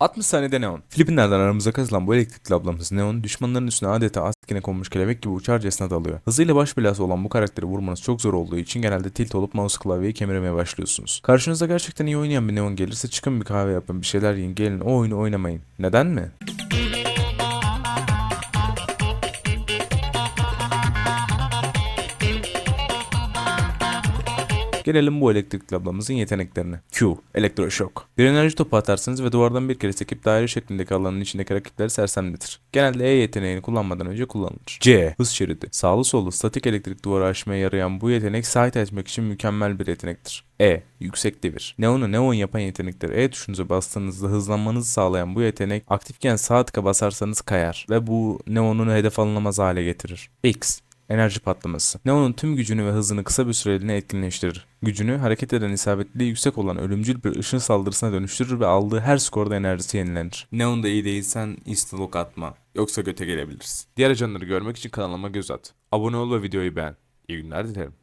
60 saniyede Neon. Filipinler'den aramıza katılan bu elektrikli ablamız Neon, düşmanların üstüne adeta askine konmuş kelebek gibi uçarcasına dalıyor. Hızıyla baş belası olan bu karakteri vurmanız çok zor olduğu için genelde tilt olup mouse klavyeyi kemirmeye başlıyorsunuz. Karşınıza gerçekten iyi oynayan bir Neon gelirse çıkın bir kahve yapın, bir şeyler yiyin, gelin o oyunu oynamayın. Neden mi? Gelelim bu elektrikli ablamızın yeteneklerine. Q. Elektroşok. Bir enerji topu atarsınız ve duvardan bir kere sekip daire şeklindeki alanın içindeki rakipleri sersemletir. Genelde E yeteneğini kullanmadan önce kullanılır. C. Hız şeridi. Sağlı sollu statik elektrik duvarı aşmaya yarayan bu yetenek site açmak için mükemmel bir yetenektir. E. Yüksek devir. Neon'u neon yapan yetenektir. E tuşunuza bastığınızda hızlanmanızı sağlayan bu yetenek aktifken sağ tıka basarsanız kayar ve bu neon'un hedef alınamaz hale getirir. X. Enerji patlaması. Neon'un tüm gücünü ve hızını kısa bir süreliğine etkinleştirir. Gücünü hareket eden isabetliliği yüksek olan ölümcül bir ışın saldırısına dönüştürür ve aldığı her skorda enerjisi yenilenir. Neon'da iyi değilsen instalok atma. Yoksa göte gelebilirsin. Diğer ajanları görmek için kanalıma göz at. Abone ol ve videoyu beğen. İyi günler dilerim.